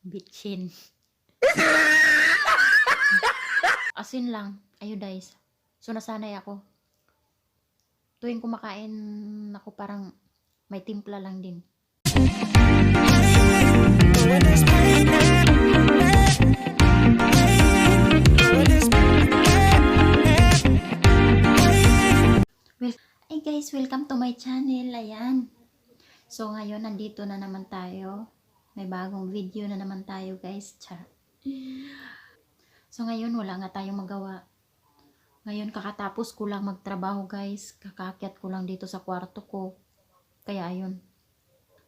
Bitchin. Asin lang. Iodize. So, nasanay ako. Tuwing kumakain ako parang may timpla lang din. Hey guys, welcome to my channel. Ayan. So, ngayon, nandito na naman tayo. May bagong video na naman tayo, guys. Char. So, ngayon, wala nga tayong magawa. Ngayon, kakatapos ko lang magtrabaho, guys. Kakakyat ko lang dito sa kwarto ko. Kaya, ayun.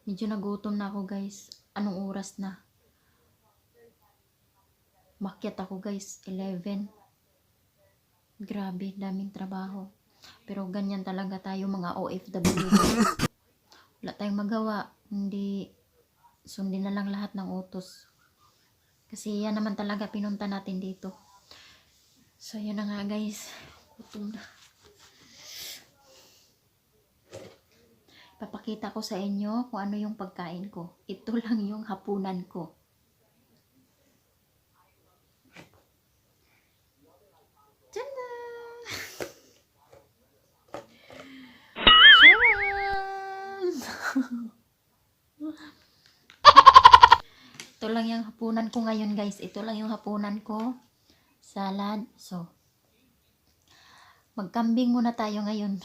Medyo nagutom na ako, guys. Anong oras na? Makyat ako, guys. 11. Grabe, daming trabaho. Pero ganyan talaga tayo mga OFW. Wala tayong magawa. Hindi sundin na lang lahat ng utos. Kasi yan naman talaga pinunta natin dito. So, yun na nga guys. Gutom na. Papakita ko sa inyo kung ano yung pagkain ko. Ito lang yung hapunan ko. Tada! Ito lang yung hapunan ko ngayon guys. Ito lang yung hapunan ko. Salad. So, magkambing muna tayo ngayon.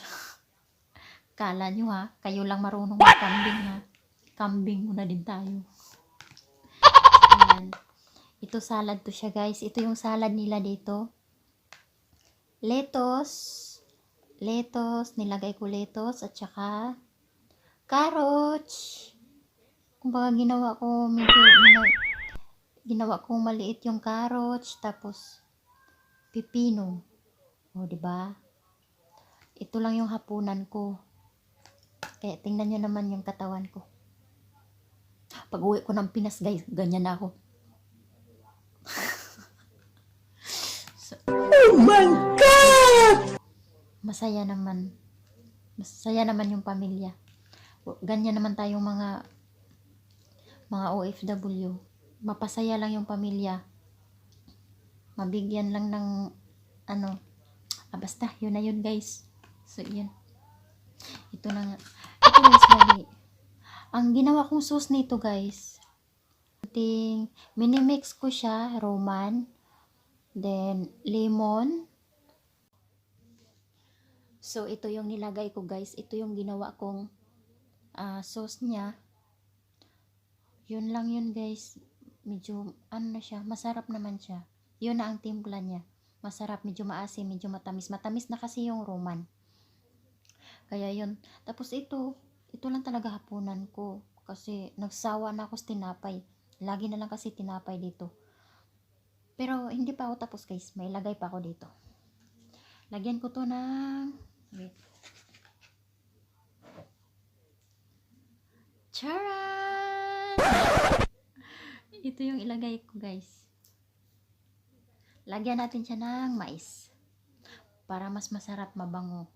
Kala nyo ha, kayo lang marunong magkambing ha. Kambing muna din tayo. Ayan. Ito salad to siya guys. Ito yung salad nila dito. Lettuce. Lettuce. Nilagay ko lettuce at saka carrots. Kumbaga ginawa ko medyo ginawa, ginawa ko maliit yung carrots tapos pipino. O, di ba? Ito lang yung hapunan ko. Kaya tingnan nyo naman yung katawan ko. Pag uwi ko ng Pinas, guys, ganyan na ako. So, Oh my God! masaya naman. Masaya naman yung pamilya. Ganyan naman tayong mga mga OFW. Mapasaya lang yung pamilya. Mabigyan lang ng ano. Ah, basta, yun na yun guys. So, yun. Ito na nga. Ito guys, mali. Ang ginawa kong sauce nito guys. Ting, minimix ko siya, Roman. Then, lemon. So, ito yung nilagay ko guys. Ito yung ginawa kong ah, sauce niya. Yun lang yun guys. Medyo, ano na siya, masarap naman siya. Yun na ang timpla niya. Masarap, medyo maasim, medyo matamis. Matamis na kasi yung roman. Kaya yun. Tapos ito, ito lang talaga hapunan ko. Kasi nagsawa na ako sa tinapay. Lagi na lang kasi tinapay dito. Pero hindi pa ako tapos guys. May lagay pa ako dito. Lagyan ko to ng... Wait. Charan! Ito yung ilagay ko guys. Lagyan natin siya ng mais. Para mas masarap mabango.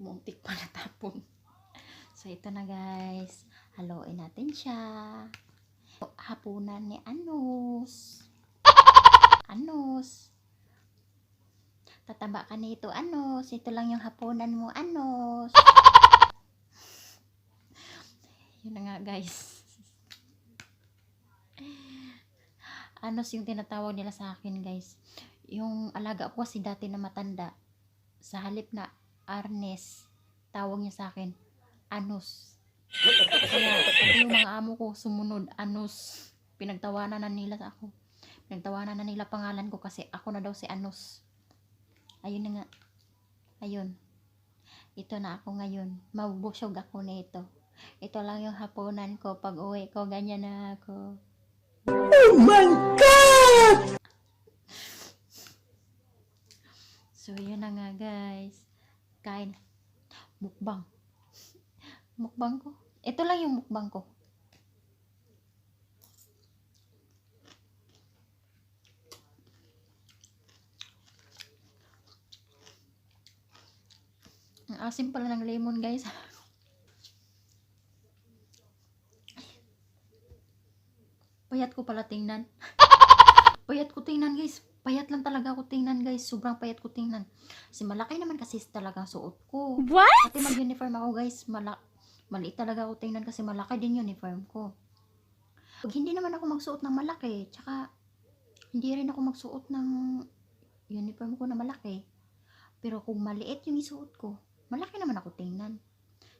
Muntik pa natapon. So, ito na guys. Haluin natin siya. Hapunan ni Anus. Anus. Tataba ka nito, Anus. Ito lang yung hapunan mo, Anus. Yun na nga guys. Anus yung tinatawag nila sa akin guys. Yung alaga ko kasi dati na matanda. Sa halip na Arnes, tawag niya sa akin, Anus. Kaya, yung mga amo ko, sumunod, Anus. Pinagtawanan na nila sa ako. Pinagtawanan na nila pangalan ko kasi ako na daw si Anus. Ayun na nga. Ayun. Ito na ako ngayon. Mabusog ako nito. Ito lang yung hapunan ko. Pag uwi ko, ganyan na ako. Oh my God! So, yun na nga guys. Kain. Mukbang mukbang ko. Ito lang yung mukbang ko. Ang asim pala ng lemon guys. Payat ko pala tingnan. payat ko tingnan guys. Payat lang talaga ako tingnan guys. Sobrang payat ko tingnan. Kasi malaki naman kasi talagang suot ko. What? Pati mag-uniform ako guys. Malaki maliit talaga ako tingnan kasi malaki din uniform ko. Pag hindi naman ako magsuot ng malaki, tsaka hindi rin ako magsuot ng uniform ko na malaki. Pero kung maliit yung isuot ko, malaki naman ako tingnan.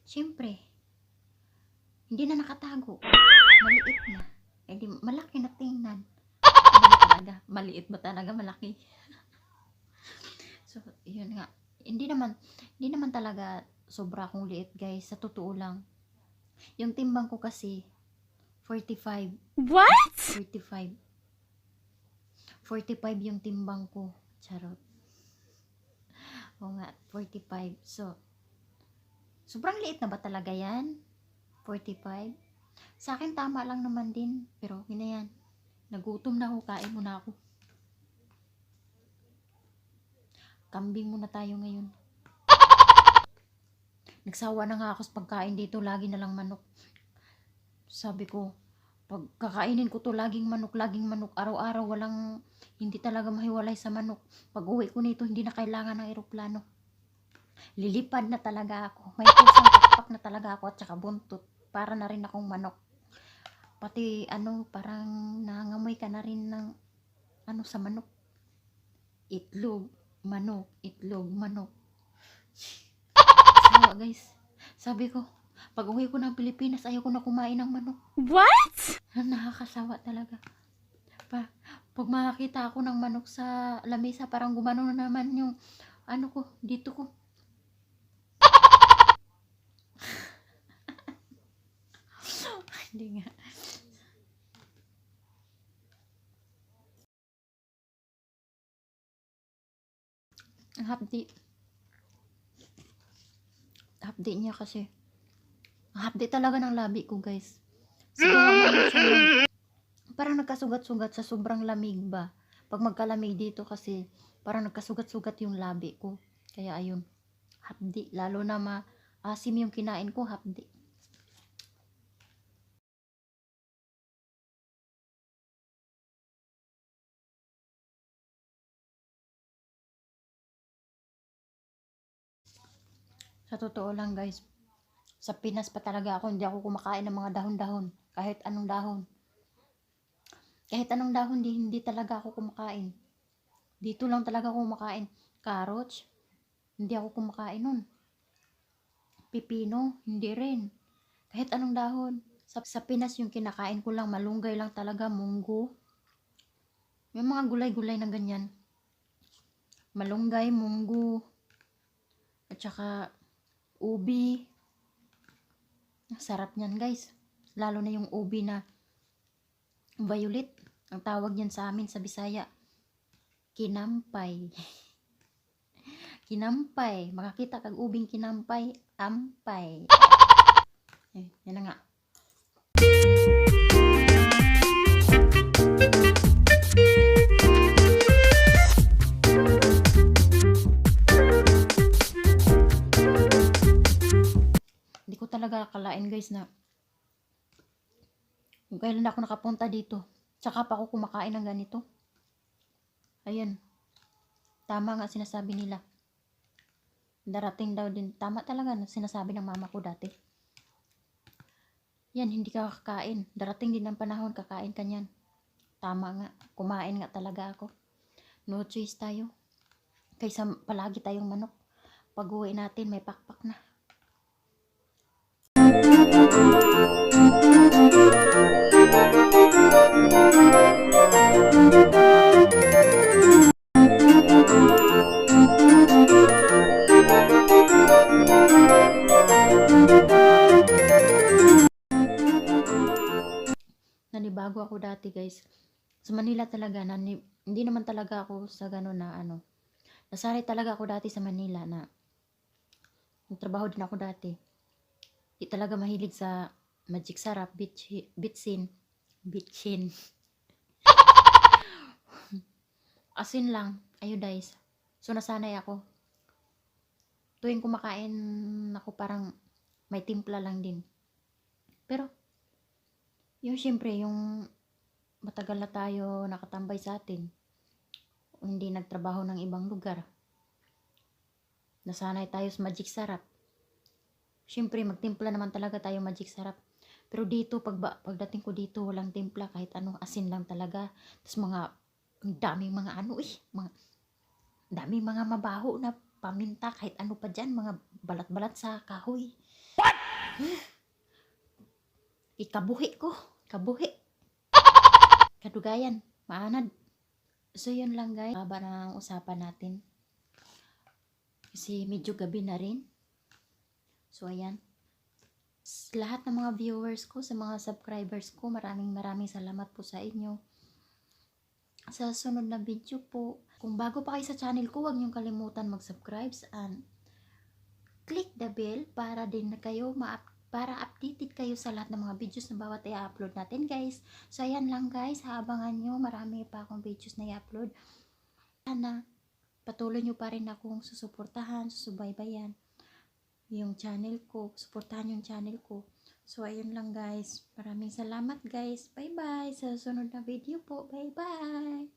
Siyempre, hindi na nakatago. Maliit na. Eh di, malaki na tingnan. Talaga? Maliit ba talaga? Malaki. so, yun nga. Hindi naman, hindi naman talaga sobra akong liit guys. Sa totoo lang. Yung timbang ko kasi, 45. What? 45. 45 yung timbang ko. Charot. Oo nga, 45. So, sobrang liit na ba talaga yan? 45? Sa akin, tama lang naman din. Pero, na yan. Nagutom na ako, kain muna ako. Kambing muna tayo ngayon. Nagsawa na nga ako sa pagkain dito. Lagi na lang manok. Sabi ko, pag kakainin ko to laging manok, laging manok, araw-araw walang, hindi talaga mahiwalay sa manok. Pag uwi ko nito, hindi na kailangan ng eroplano. Lilipad na talaga ako. May pusang pakpak na talaga ako at saka buntot. Para na rin akong manok. Pati ano, parang nangangamoy ka na rin ng ano sa manok. Itlog, manok, itlog, manok. Guys. Sabi ko, pag uwi ko ng Pilipinas, ayaw ko na kumain ng manok. What? Nakakasawa talaga. Pa, pag makakita ako ng manok sa lamesa, parang gumano na naman yung ano ko, dito ko. Hindi nga. Ang hapdi. Hapdi niya kasi. Hapdi talaga ng labi ko, guys. Siguro parang nagkasugat-sugat sa sobrang lamig ba. Pag magkalamig dito kasi parang nagkasugat-sugat yung labi ko. Kaya ayun, hapdi. Lalo na maasim yung kinain ko, hapdi. Sa totoo lang guys, sa Pinas pa talaga ako, hindi ako kumakain ng mga dahon-dahon. Kahit anong dahon. Kahit anong dahon, hindi, hindi talaga ako kumakain. Dito lang talaga ako kumakain. Carrots, hindi ako kumakain nun. Pipino, hindi rin. Kahit anong dahon. Sa, sa Pinas yung kinakain ko lang, malunggay lang talaga, munggo. May mga gulay-gulay na ganyan. Malunggay, munggo. At saka, ubi. Ang sarap niyan, guys. Lalo na yung ubi na violet. Ang tawag niyan sa amin sa Bisaya. Kinampay. kinampay. Makakita kag ubing kinampay, ampay. eh, yan na nga. Talaga guys na kailan ako nakapunta dito. Tsaka pa ako kumakain ng ganito. Ayan. Tama nga sinasabi nila. Darating daw din. Tama talaga na sinasabi ng mama ko dati. Yan, hindi ka kakain. Darating din ang panahon, kakain ka niyan. Tama nga. Kumain nga talaga ako. No choice tayo. Kaysa palagi tayong manok. Pag uwi natin, may pakpak na. Nanibago ako dati guys. Sa Manila talaga, nani, hindi naman talaga ako sa gano'n na ano. Nasanay talaga ako dati sa Manila na nagtrabaho din ako dati. Di talaga mahilig sa magic sarap, beach, bitsin, bitchin. Asin lang, guys. So nasanay ako. tuwing kumakain ako parang may timpla lang din. Pero, yung syempre, yung matagal na tayo nakatambay sa atin, hindi nagtrabaho ng ibang lugar, nasanay tayo sa magic sarap. Syempre, magtimpla naman talaga tayo magic sarap. Pero dito, pag, pagdating ko dito, walang timpla, kahit ano, asin lang talaga. Tapos mga, ang daming mga ano eh, mga, daming mga mabaho na paminta, kahit ano pa dyan, mga balat-balat sa kahoy. What? Ikabuhi ko, kabuhi. Kadugayan, maanad. So, yun lang guys. Haba na ang usapan natin. Kasi medyo gabi na rin. So, ayan. Lahat ng mga viewers ko, sa mga subscribers ko, maraming maraming salamat po sa inyo. Sa sunod na video po, kung bago pa kayo sa channel ko, huwag niyong kalimutan mag-subscribe and click the bell para din na kayo ma para updated kayo sa lahat ng mga videos na bawat i-upload natin guys. So ayan lang guys, haabangan nyo, marami pa akong videos na i-upload. Sana patuloy nyo pa rin akong susuportahan, susubaybayan yung channel ko. Supportahan yung channel ko. So, ayun lang guys. Maraming salamat guys. Bye-bye. Sa susunod na video po. Bye-bye.